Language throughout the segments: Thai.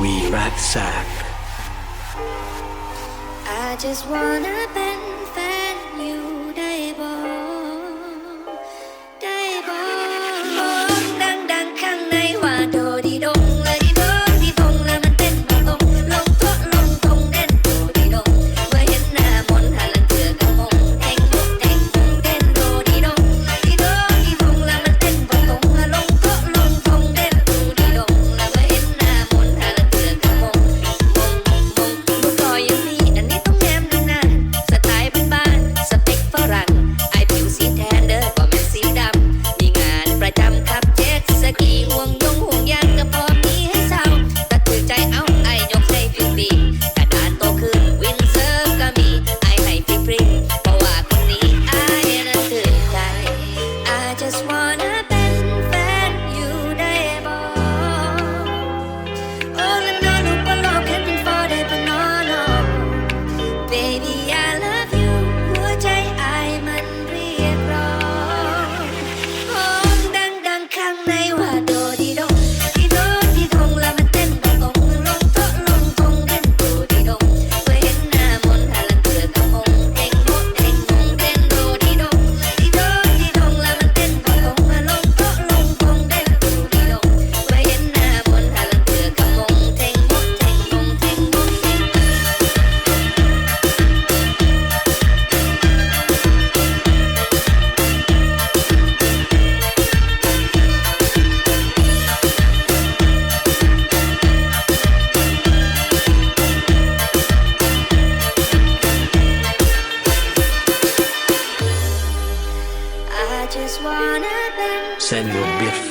we ransack. I just wanna bend.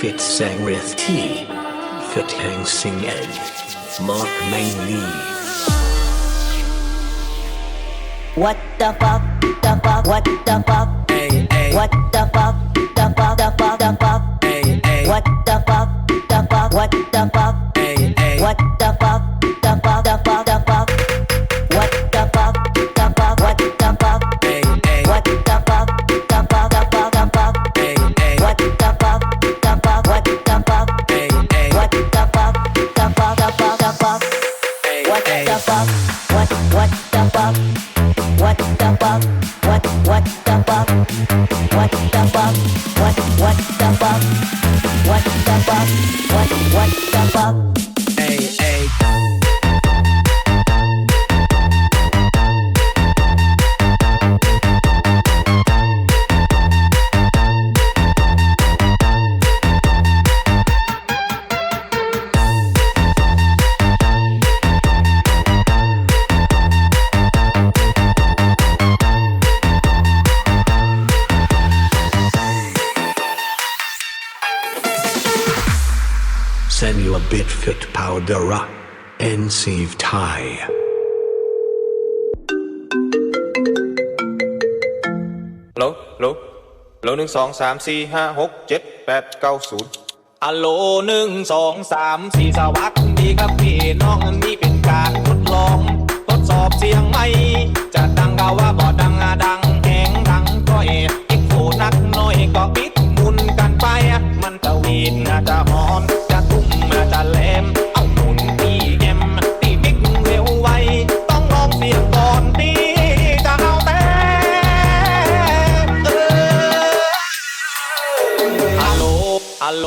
Fit sang with T. Fit Hang singen. Mark Meng Lee. What the fuck, the fuck, what the fuck? Hey, hey. What the fuck, the fuck, the fuck, the fuck? the fuck? What the fuck? What what the fuck? What the fuck? What what the fuck? spit fit powdera and save Thai โหลโหลโหลหนึ่งสองสามสี่ห้าหกเจ็ดแปดเก้าศูนย์อโลหนึ่งสองสามสี่สวัสดีครับพี่น้องอันนี้เป็นการทดลอง ทดสอบเสียงไหม จะดังก็ว่าบอดังดังแข็งดังก็เอ็ดอีกโนักน้อยก็ปิดมุนกันไป มันจะวีนจะหอน โหล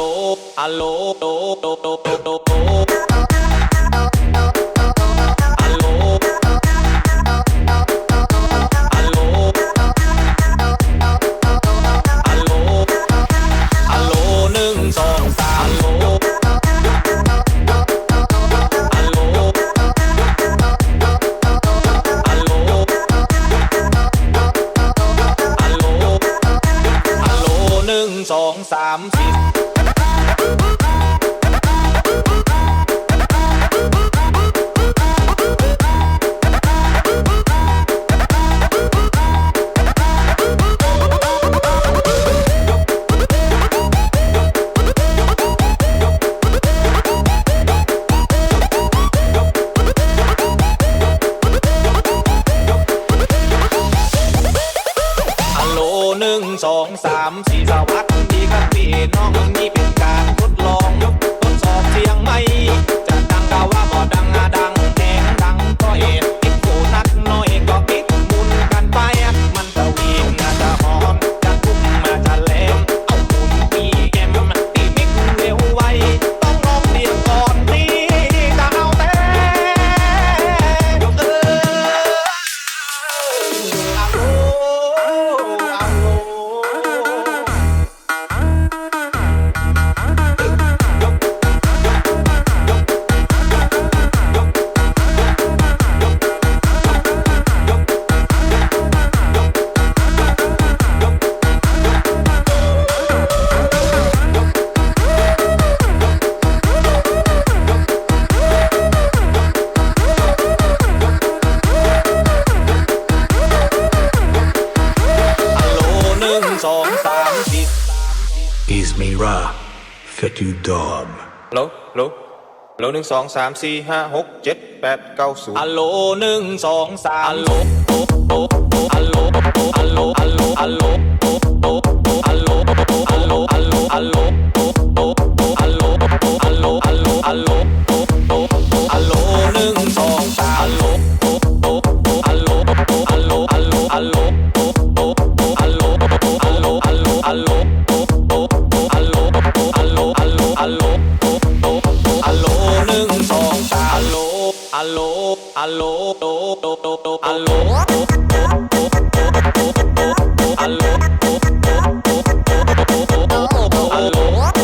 หนึ่งสองสามฮั สองสามสี่สวัสดีครับพี่น้องนี่ Fetu Dom. ฮัลโหลฮัลโหลฮัลโหลหนึ่งสองสามสี่ห้าหกเจ็ดแปดเก้าศูนย์ฮัลโหลหนึ่งสองสามฮัลโหลโตโตโตฮัลโหลฮัลโหลฮัลโหล ฮั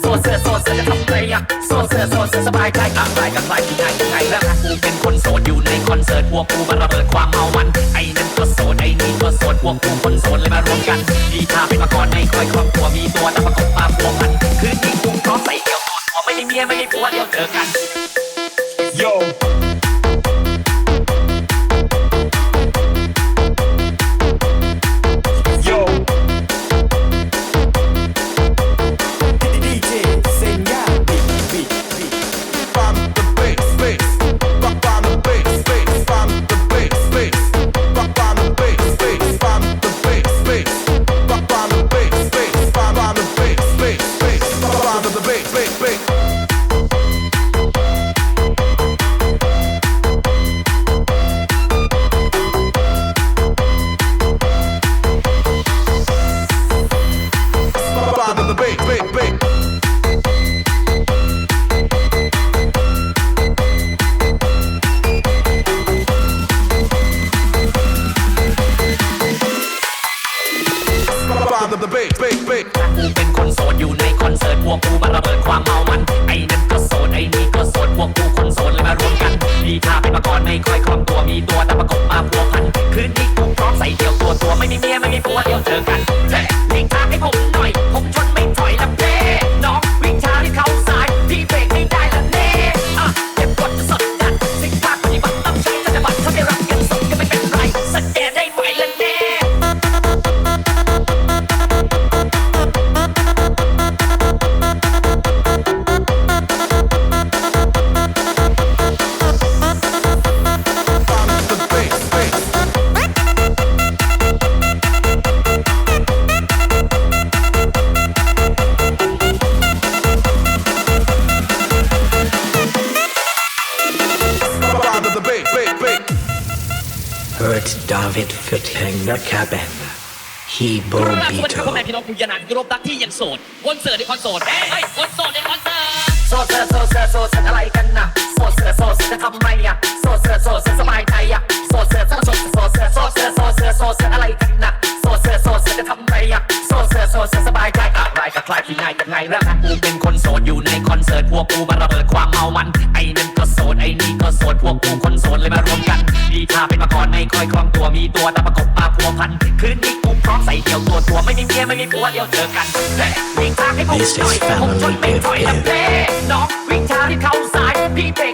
โซเสือโซเสือจะทำไงอะโซเสือโซเสือสบายใจอะไรกันไรที่ไหนที่ไหนแล้วนะกูเป็นคนโสดอยู่ในคอนเสิร์ตพวกกูมาระเบิดความเมามันไอ้นั่นก็โสดไอ้นี่ก็โสดพวกกูคนโสดเลยมารวมกันดีท่าเป็นมาก่อนไม่ค่อยครอบครัวมีตัวแต่ประกบมาพวกมันคืนนี้กูพร้อมใส่เดี่ยวตัวไม่มีเมียไม่มีผัวเดี๋ยวเจอกัน ไ the cabin. He สวัสดีครับพ่อแม่ Bobito. พี่น้องผู้ยานาที่เคารพรักที่ยังโสดคอนเสิร์ตในคอนเสิร์ตเฮ้ยเฮ้ยคอนเสิร์ตในคอนเสิร์ตโซเสือโซเสือโซเสืออะไรกันน่ะโซเสือโซเสือจะทำไมอะโซเสือโซเสือสบายใจอะโซเสือโซเสือโซเสือโซเสือโซเสือโซเสืออะไรกันน่ะโซเสือโซเสือจะทำไมอะโซเสือโซเสือสบายใจอะไรก็คล้ายที่ง่ายยังไงล่ะกูเป็นคนโสดอยู่ในคอนเสิร์ตพวกกูมาระเบิดความเมามันไอ้นั่นก็โสดไอ้นี่ก็โสดพวกกูคนโสดเลยมารวมกันมีท่าเป็นมาก่อนไม่ ค่อยคล่องตัวมีตัวแต่ประกบมาพัวพัน คืนนี้กูพร้อมใส่เดี่ยวตัวตัวไม่มีเมียไม่มีผัวเดี๋ยวเจอกันเฮ้ยวิ่งทางให้ผมหน่อยผมชนไม่ถอยละเพ่น้องวิ่งช้าที่เขาซ้ายพี่เบรกไม่